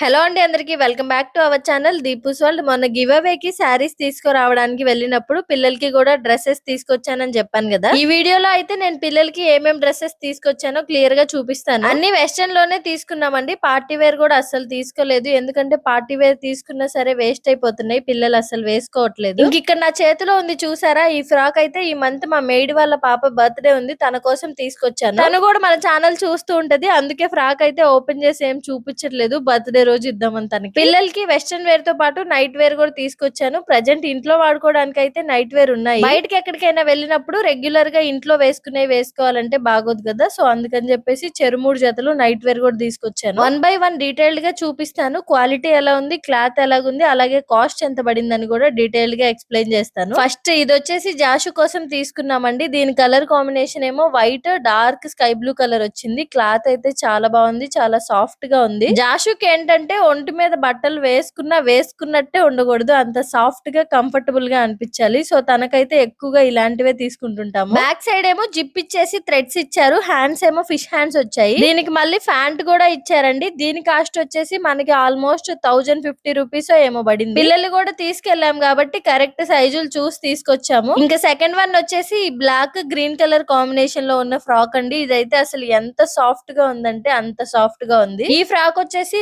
Hello అండి అందరికి welcome back to our channel Deepu's world. మొన్న గివ్ అవేకి శారీస్ తీసుకురావడానికి వెళ్ళినప్పుడు పిల్లలకి కూడా డ్రెస్సెస్ తీసుకొచ్చానని చెప్పాను కదా. ఈ వీడియోలో అయితే నేను పిల్లలకి ఏమేం డ్రెస్సెస్ తీసుకొచ్చానో క్లియర్గా చూపిస్తాను. అన్ని వెస్టర్న్లోనే తీసుకున్నామండి. పార్టీ వేర్ కూడా అస్సలు తీసుకోలేదు. ఎందుకంటే పార్టీ వేర్ తీసుకున్నా సరే వేస్ట్ అయిపోతున్నాయి. పిల్లలు అసలు వేసుకోవట్లేదు. ఇంక ఇక్కడ నా చేతిలో ఉంది చూసారా? ఈ ఫ్రాక్ అయితే ఈ మంత్ మా మేడ్ వాళ్ళ పాప బర్త్డే ఉంది. తన కోసం తీసుకొచ్చాను. తను కూడా మన ఛానల్ చూస్తూ ఉంటది. అందుకే ఫ్రాక్ అయితే ఓపెన్ చేసి ఏం చూపించట్లేదు. బర్త్డే రోజు ఇద్దామని తనకి. పిల్లలకి వెస్ట్రన్ వేర్తో పాటు నైట్ వేర్ కూడా తీసుకొచ్చాను. ప్రజెంట్ ఇంట్లో వాడుకోవడానికి అయితే నైట్ వేర్ ఉన్నాయి. బయటకి ఎక్కడికైనా వెళ్ళినప్పుడు రెగ్యులర్గా ఇంట్లో వేసుకునే వేసుకోవాలంటే బాగోదు కదా. సో అందుకని చెప్పేసి చెరుమూడు జతలు నైట్ వేర్ కూడా తీసుకొచ్చాను. వన్ బై వన్ డీటెయిల్డ్గా చూపిస్తాను. క్వాలిటీ ఎలా ఉంది క్లాత్ ఎలాగుంది అలాగే కాస్ట్ ఎంత పడిందని కూడా డీటెయిల్గా ఎక్స్ప్లెయిన్ చేస్తాను. ఫస్ట్ ఇది వచ్చేసి జాషు కోసం తీసుకున్నామండి. దీని కలర్ కాంబినేషన్ ఏమో white dark sky blue colour వచ్చింది. క్లాత్ అయితే చాలా బాగుంది చాలా సాఫ్ట్గా ఉంది. జాషుకి ఏంటంటే ఒంటి మీద బట్టలు వేసుకున్నా వేసుకున్నట్టే ఉండకూడదు. అంత సాఫ్ట్గా కంఫర్టబుల్గా అనిపించాలి. సో తనకైతే ఎక్కువగా ఇలాంటివే తీసుకుంటుంటాము. బ్యాక్ సైడ్ ఏమో జిప్ ఇచ్చేసి థ్రెడ్స్ ఇచ్చారు. హ్యాండ్స్ ఏమో ఫిష్ హ్యాండ్స్ వచ్చాయి. దీనికి మళ్ళీ ఫ్యాంట్ కూడా ఇచ్చారండి. దీని కాస్ట్ వచ్చేసి మనకి ఆల్మోస్ట్ థౌజండ్ ఫిఫ్టీ రూపీస్ ఏమో పడింది. పిల్లలు కూడా తీసుకెళ్ళాం కాబట్టి కరెక్ట్ సైజులు చూసి తీసుకొచ్చాము. ఇంకా సెకండ్ వన్ వచ్చేసి బ్లాక్ గ్రీన్ కలర్ కాంబినేషన్లో ఉన్న ఫ్రాక్ అండి. ఇదైతే అసలు ఎంత సాఫ్ట్గా ఉందంటే అంత సాఫ్ట్గా ఉంది. ఈ ఫ్రాక్ వచ్చేసి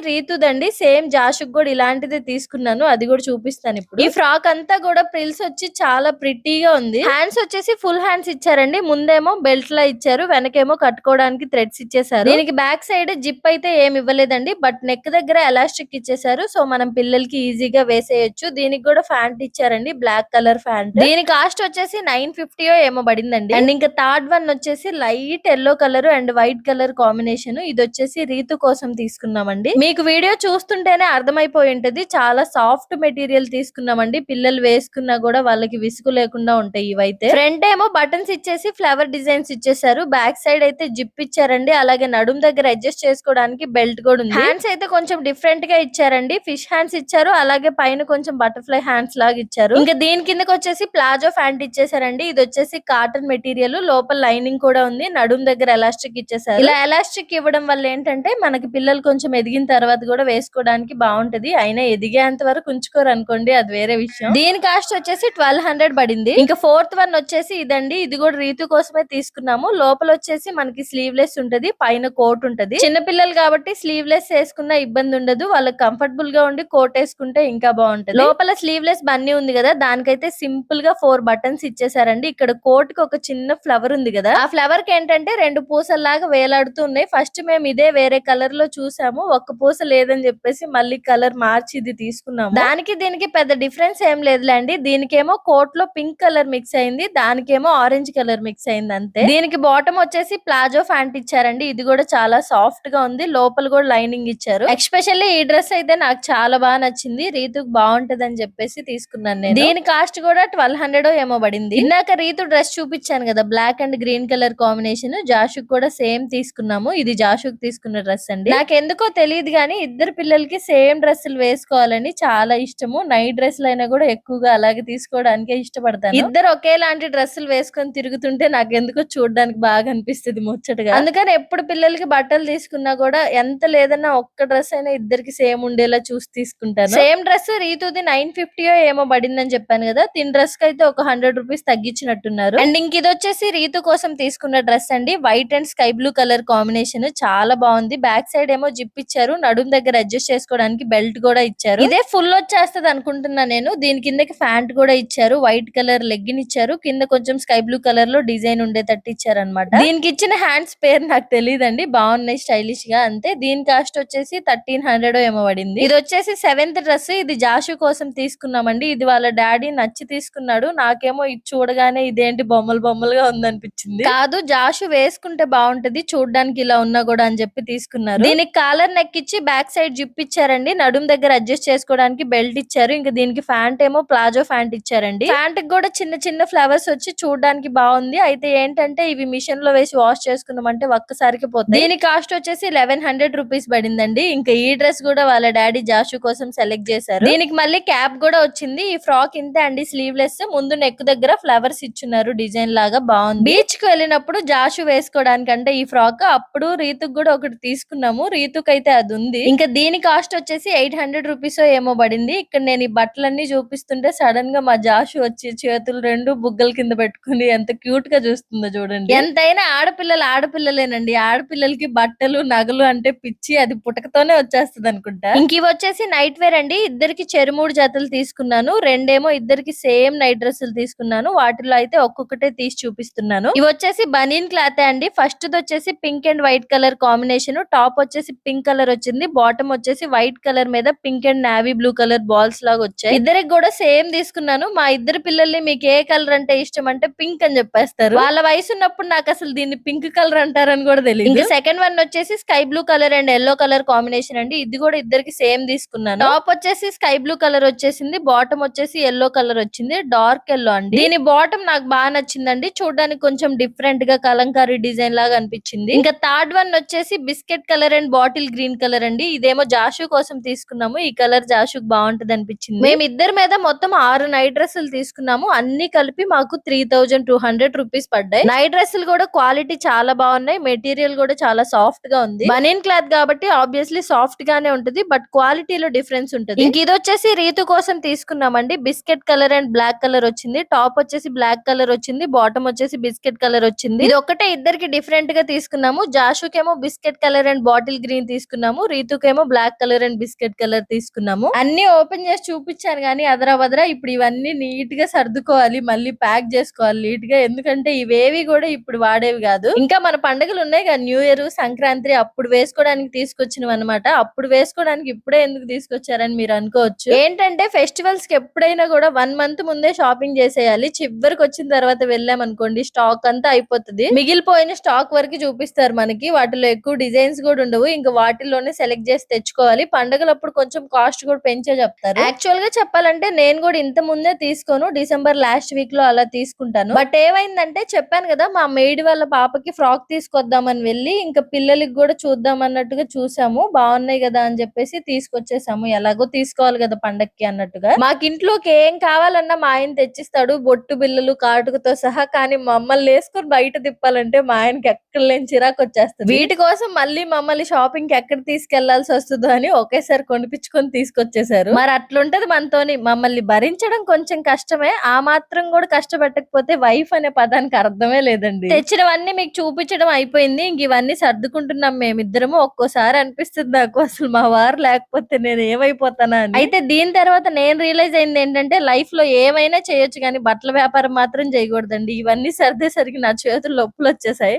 రీతుదండి సేమ్ జాషుక్ కూడా ఇలాంటిదే తీసుకున్నాను అది కూడా చూపిస్తాను ఇప్పుడు. ఈ ఫ్రాక్ అంతా కూడా ప్రిల్స్ వచ్చి చాలా ప్రిటీగా ఉంది. హ్యాండ్స్ వచ్చేసి ఫుల్ హ్యాండ్స్ ఇచ్చారండి. ముందేమో బెల్ట్ లా ఇచ్చారు వెనకేమో కట్టుకోవడానికి థ్రెడ్స్ ఇచ్చేసారు దీనికి బ్యాక్ సైడ్ జిప్ అయితే ఏమి ఇవ్వలేదండి బట్ నెక్ దగ్గర ఎలాస్టిక్ ఇచ్చేసారు సో మనం పిల్లలకి ఈజీగా వేసేయొచ్చు. దీనికి కూడా ఫ్యాంట్ ఇచ్చారండి బ్లాక్ కలర్ ఫ్యాంట్ దీని కాస్ట్ వచ్చేసి నైన్ ఫిఫ్టీ ఏమో పడిందండి. అండ్ ఇంకా థర్డ్ వన్ వచ్చేసి light yellow colour and white colour combination ఇది వచ్చేసి రీతు కోసం తీసుకున్నామండి. మీకు వీడియో చూస్తుంటేనే అర్థమైపోయి ఉంటది. చాలా సాఫ్ట్ మెటీరియల్ తీసుకున్నామండి. పిల్లలు వేసుకున్నా కూడా వాళ్ళకి విసుగు లేకుండా ఉంటాయి ఇవైతే. ఫ్రంట్ ఏమో బటన్స్ ఇచ్చేసి ఫ్లవర్ డిజైన్స్ ఇచ్చేసారు బ్యాక్ సైడ్ అయితే జిప్ ఇచ్చారండి. అలాగే నడుం దగ్గర అడ్జస్ట్ చేసుకోవడానికి బెల్ట్ కూడా ఉంది. హ్యాండ్స్ అయితే కొంచెం డిఫరెంట్గా ఇచ్చారండి. ఫిష్ హ్యాండ్స్ ఇచ్చారు. అలాగే పైన కొంచెం బటర్ఫ్లై హ్యాండ్స్ లాగా ఇచ్చారు. ఇంకా దీని కిందకి వచ్చేసి ప్లాజో ఫ్యాంట్ ఇచ్చేసారండి ఇది వచ్చేసి కాటన్ మెటీరియల్ లోపల లైనింగ్ కూడా ఉంది. నడుం దగ్గర ఎలాస్టిక్ ఇచ్చేసారు ఇలా ఎలాస్టిక్ ఇవ్వడం వల్ల ఏంటంటే మనకి పిల్లలు కొంచెం ఎదిగిన తర్వాత కూడా వేసుకోవడానికి బాగుంటది. అయినా ఎదిగేంత వరకు ఉంచుకోరు అనుకోండి అది వేరే విషయం. దీని కాస్ట్ వచ్చేసి ట్వెల్వ్ హండ్రెడ్ పడింది. ఇంకా ఫోర్త్ వన్ వచ్చేసి ఇదండి. ఇది కూడా రీతు కోసమే తీసుకున్నాము. లోపల వచ్చేసి మనకి స్లీవ్లెస్ ఉంటది పైన కోట్ ఉంటది. చిన్న పిల్లలు కాబట్టి స్లీవ్లెస్ వేసుకున్న ఇబ్బంది ఉండదు. వాళ్ళకి కంఫర్టబుల్గా ఉండి కోట్ వేసుకుంటే ఇంకా బాగుంటది. లోపల స్లీవ్లెస్ బన్నీ ఉంది కదా దానికైతే సింపుల్గా ఫోర్ బటన్స్ ఇచ్చేసారండి. ఇక్కడ కోట్కి ఒక చిన్న ఫ్లవర్ ఉంది కదా ఆ ఫ్లవర్కి ఏంటంటే రెండు పూసల్లాగా వేలాడుతూ ఉన్నాయి. ఫస్ట్ మేము ఇదే వేరే కలర్లో చూసాము. ఒక్క పూస లేదని చెప్పేసి మళ్ళీ కలర్ మార్చి ఇది తీసుకున్నాము. దానికి దీనికి పెద్ద డిఫరెన్స్ ఏం లేదులేండి. దీనికేమో కోట్లో పింక్ కలర్ మిక్స్ అయింది దానికేమో ఆరెంజ్ కలర్ మిక్స్ అయింది అంతే. దీనికి బాటమ్ వచ్చేసి ప్లాజో ఫ్యాంట్ ఇచ్చారండి. ఇది కూడా చాలా సాఫ్ట్గా ఉంది. లోపల కూడా లైనింగ్ ఇచ్చారు. ఎక్స్పెషల్లీ ఈ డ్రెస్ అయితే నాకు చాలా బాగా నచ్చింది. రీతుకు బాగుంటది అని చెప్పేసి తీసుకున్నాను నేను. దీని కాస్ట్ కూడా ట్వెల్వ్ హండ్రెడ్ ఏమో పడింది. ఇందాక రీతు డ్రెస్ చూపించాను కదా black and green colour combination. జాషుక్ కూడా సేమ్ తీసుకున్నాము. ఇది జాషుక్ తీసుకున్న డ్రెస్ అండి. నాకు ఎందుకో తెలియదు కానీ ఇద్దరు పిల్లలకి సేమ్ డ్రెస్సులు వేసుకోవాలని చాలా ఇష్టము. నైట్ డ్రెస్సులు అయినా కూడా ఎక్కువగా అలాగే తీసుకోవడానికే ఇష్టపడతాను. ఇద్దరు ఒకేలాంటి డ్రెస్సులు వేసుకొని తిరుగుతుంటే నాకు ఎందుకో చూడడానికి బాగా అనిపిస్తుంది ముచ్చటగా. అందుకని ఎప్పుడు పిల్లలకి బట్టలు తీసుకున్నా కూడా ఎంత లేదన్నా ఒక్క డ్రెస్ అయినా ఇద్దరికి సేమ్ ఉండేలా చూసి తీసుకుంటాను. సేమ్ డ్రెస్ రీతుది నైన్ ఫిఫ్టీ ఏమో పడిందని చెప్పాను కదా తిన్ డ్రెస్కి అయితే ఒక హండ్రెడ్ రూపీస్ తగ్గించినట్టున్నారు. అండ్ ఇంక ఇది వచ్చేసి రీతు కోసం తీసుకున్న డ్రెస్ అండి. White and sky blue colour combination చాలా బాగుంది. బ్యాక్ సైడ్ ఏమో జిప్ ఇచ్చారు. నడుం దగ్గర అడ్జస్ట్ చేసుకోవడానికి బెల్ట్ కూడా ఇచ్చారు. ఇదే ఫుల్ వచ్చేస్తుంది అనుకుంటున్నా నేను. దీని కిందకి ప్యాంట్ కూడా ఇచ్చారు. వైట్ కలర్ లెగ్గిన్ ఇచ్చారు. కింద కొంచెం స్కై బ్లూ కలర్లో డిజైన్ ఉండేటట్టు ఇచ్చారు అనమాట దీనికి ఇచ్చిన హ్యాండ్స్ పేరు నాకు తెలియదండి బాగున్నాయి స్టైలిష్గా అంతే. దీని కాస్ట్ వచ్చేసి థర్టీన్ హండ్రెడ్ ఏమో పడింది. ఇది వచ్చేసి సెవెంత్ డ్రెస్. ఇది జాషు కోసం తీసుకున్నామండి. ఇది వాళ్ళ డాడీ నచ్చి తీసుకున్నాడు. నాకేమో ఇది చూడగానే ఇదేంటి బొమ్మలు బొమ్మలుగా ఉందనిపించింది. కాదు జాషు వేసుకుంటే బాగుంటది. చూడడానికి ఇలా ఉన్నా కూడా అని చెప్పి తీసుకున్నారు. దీనికి కాలర్ నెక్ ఇచ్చి బ్యాక్ సైడ్ జిప్ ఇచ్చారండి. నడుం దగ్గర అడ్జస్ట్ చేసుకోవడానికి బెల్ట్ ఇచ్చారు. ఇంకా దీనికి ఫ్యాంట్ ఏమో ప్లాజో ఫ్యాంట్ ఇచ్చారండి. ఫ్యాంట్కి కూడా చిన్న చిన్న ఫ్లవర్స్ వచ్చి చూడడానికి బాగుంది. అయితే ఏంటంటే ఇవి మిషన్లో వేసి వాష్ చేసుకున్నామంటే ఒక్కసారికి పోతుంది దీని కాస్ట్ వచ్చేసి లెవెన్ హండ్రెడ్ రూపీస్ పడిందండి. ఇంకా ఈ డ్రెస్ కూడా వాళ్ళ డాడీ జాషు కోసం సెలెక్ట్ చేశారు. దీనికి మళ్ళీ క్యాప్ కూడా వచ్చింది. ఈ ఫ్రాక్ ఇంతే అండి స్లీవ్లెస్. ముందు నెక్ దగ్గర ఫ్లవర్స్ ఇచ్చున్నారు. డిజైన్ లాగా బాగుంది. బీచ్కి వెళ్ళినప్పుడు జాషు వేసుకోవడానికి అంటే ఈ ఫ్రాక్ అప్పుడు రీతుకు కూడా ఒకటి తీసుకున్నాము. రీతుకు అయితే అది ఉంది. ఇంకా ఇంకా దీని కాస్ట్ వచ్చేసి ఎయిట్ హండ్రెడ్ రూపీస్ ఏమో పడింది. ఇక్కడ నేను ఈ బట్టలన్నీ చూపిస్తుంటే సడన్గా మా జాషు వచ్చి చేతులు రెండు బుగ్గల కింద పెట్టుకుని ఎంత క్యూట్గా చూస్తుందో చూడండి. ఎంతైనా ఆడపిల్లలు ఆడపిల్లలేనండి. ఆడపిల్లలకి బట్టలు నగలు అంటే పిచ్చి అది పుటకతోనే వచ్చేస్తుంది అనుకుంటా. ఇంక ఇవి వచ్చేసి నైట్ వేర్ అండి. ఇద్దరికి చెరుమూడు జతలు తీసుకున్నాను. రెండేమో ఇద్దరికి సేమ్ నైట్ డ్రెస్సులు తీసుకున్నాను. వాటిలో అయితే ఒక్కొక్కటే తీసి చూపిస్తున్నాను. ఇవి వచ్చేసి బనీన్ క్లాత్ అండి. ఫస్ట్ వచ్చేసి pink and white colour combination. Top వచ్చేసి పింక్ కలర్ వచ్చింది. బాటమ్ వచ్చేసి వైట్ కలర్ మీద pink and navy blue colour balls లాగా వచ్చాయి. ఇద్దరికి కూడా సేమ్ తీసుకున్నాను. మా ఇద్దరు పిల్లల్ని మీకు ఏ కలర్ అంటే ఇష్టం అంటే పింక్ అని చెప్పేస్తారు. వాళ్ళ వయసు ఉన్నప్పుడు నాకు అసలు దీన్ని పింక్ కలర్ అంటారని కూడా తెలియదు ఇంకా సెకండ్ వన్ వచ్చేసి sky blue colour and yellow colour combination అండి. ఇది కూడా ఇద్దరికి సేమ్ తీసుకున్నాను. టాప్ వచ్చేసి స్కై బ్లూ కలర్ వచ్చేసింది. బాటమ్ వచ్చేసి ఎల్లో కలర్ వచ్చింది. డార్క్ ఎల్లో అండి. దీని బాటమ్ నాకు బాగా నచ్చిందండి. చూడడానికి కొంచెం డిఫరెంట్గా కలంకారీ డిజైన్ లాగా అనిపించింది. ఇంకా థర్డ్ వన్ వచ్చేసి biscuit colour and bottle green colour అండి. ఇది ఇదేమో జాషు కోసం తీసుకున్నాము ఈ కలర్ జాషుకు బాగుంటది అనిపించింది. మేము ఇద్దరి మీద మొత్తం ఆరు నైట్ డ్రెస్సులు తీసుకున్నాము అన్ని కలిపి మాకు three thousand two hundred rupees పడ్డాయి. నైట్ డ్రెస్సులు కూడా క్వాలిటీ చాలా బాగున్నాయి మెటీరియల్ కూడా చాలా సాఫ్ట్గా ఉంది. బనీన్ క్లాత్ కాబట్టి ఆబ్వియస్లీ సాఫ్ట్ గానే ఉంటుంది బట్ క్వాలిటీలో డిఫరెన్స్ ఉంటుంది. ఇంక ఇది వచ్చేసి రీతు కోసం తీసుకున్నామండి biscuit colour and black colour వచ్చింది టాప్ వచ్చేసి బ్లాక్ కలర్ వచ్చింది బాటమ్ వచ్చేసి బిస్కెట్ కలర్ వచ్చింది. ఇది ఒక్కటే ఇద్దరికి డిఫరెంట్గా తీసుకున్నాము జాషుకేమో biscuit colour and bottle green తీసుకున్నాము రీతుకేమో black colour and biscuit colour తీసుకున్నాము. అన్ని ఓపెన్ చేసి చూపించాను కానీ అదరా వదరా ఇప్పుడు ఇవన్నీ నీట్గా సర్దుకోవాలి మళ్ళీ ప్యాక్ చేసుకోవాలి నీట్గా. ఎందుకంటే ఇవేవి కూడా ఇప్పుడు వాడేవి కాదు. ఇంకా మన పండుగలు ఉన్నాయి కదా న్యూ ఇయర్ సంక్రాంతి అప్పుడు వేసుకోవడానికి తీసుకొచ్చినవి అనమాట అప్పుడు వేసుకోవడానికి ఇప్పుడే ఎందుకు తీసుకొచ్చారని మీరు అనుకోవచ్చు. ఏంటంటే ఫెస్టివల్స్కి ఎప్పుడైనా కూడా వన్ మంత్ ముందే షాపింగ్ చేసేయాలి. చివరికి వచ్చిన తర్వాత వెళ్ళాం అనుకోండి స్టాక్ అంతా అయిపోతుంది. మిగిలిపోయిన స్టాక్ వరకు చూపిస్తారు మనకి. వాటిలో ఎక్కువ డిజైన్స్ కూడా ఉండవు. ఇంకా వాటిలోనే సెలెక్ట్ చేసి తెచ్చుకోవాలి. పండుగలప్పుడు కొంచెం కాస్ట్ కూడా పెంచే చెప్తారు. యాక్చువల్గా చెప్పాలంటే నేను కూడా ఇంత ముందే తీసుకోను. డిసెంబర్ లాస్ట్ వీక్లో అలా తీసుకుంటాను. బట్ ఏమైందంటే చెప్పాను కదా మా మెయిడ్ వాళ్ళ పాపకి ఫ్రాక్ తీసుకొద్దామని వెళ్ళి ఇంకా పిల్లలకి కూడా చూద్దాం అన్నట్టుగా చూసాము. బాగున్నాయి కదా అని చెప్పేసి తీసుకొచ్చేసాము. ఎలాగో తీసుకోవాలి కదా పండక్కి అన్నట్టుగా. మాకు ఇంట్లోకి ఏం కావాలన్నా మా ఆయన తెచ్చిస్తాడు. బొట్టు బిల్లలు కాటుకతో సహా. కానీ మమ్మల్ని వేసుకొని బయట తిప్పాలంటే మా ఆయనకి ఎక్కడ లేని చిరాకు వచ్చేస్తుంది. వీటి కోసం మళ్ళీ మమ్మల్ని షాపింగ్కి ఎక్కడ తీసుకెళ్ళాల్సి వస్తుందో అని ఒకేసారి కొనిపించుకొని తీసుకొచ్చేసారు మరి అట్లుంటది మనతోని మమ్మల్ని భరించడం కొంచెం కష్టమే ఆ మాత్రం కూడా కష్టపెట్టకపోతే వైఫ్ అనే పదానికి అర్థమే లేదండి. తెచ్చినవన్నీ మీకు చూపించడం అయిపోయింది ఇంక ఇవన్నీ సర్దుకుంటున్నాం మేమిద్దరము ఒక్కోసారి అనిపిస్తుంది నాకు అసలు మా వారు లేకపోతే నేను ఏమైపోతానా అని. అయితే దీని తర్వాత నేను రియలైజ్ అయింది ఏంటంటే లైఫ్లో ఏమైనా చేయొచ్చు కానీ బట్టల వ్యాపారం మాత్రం చేయకూడదండి. ఇవన్నీ సర్దేసరికి నా చేతులు నొప్పులు వచ్చేసాయి.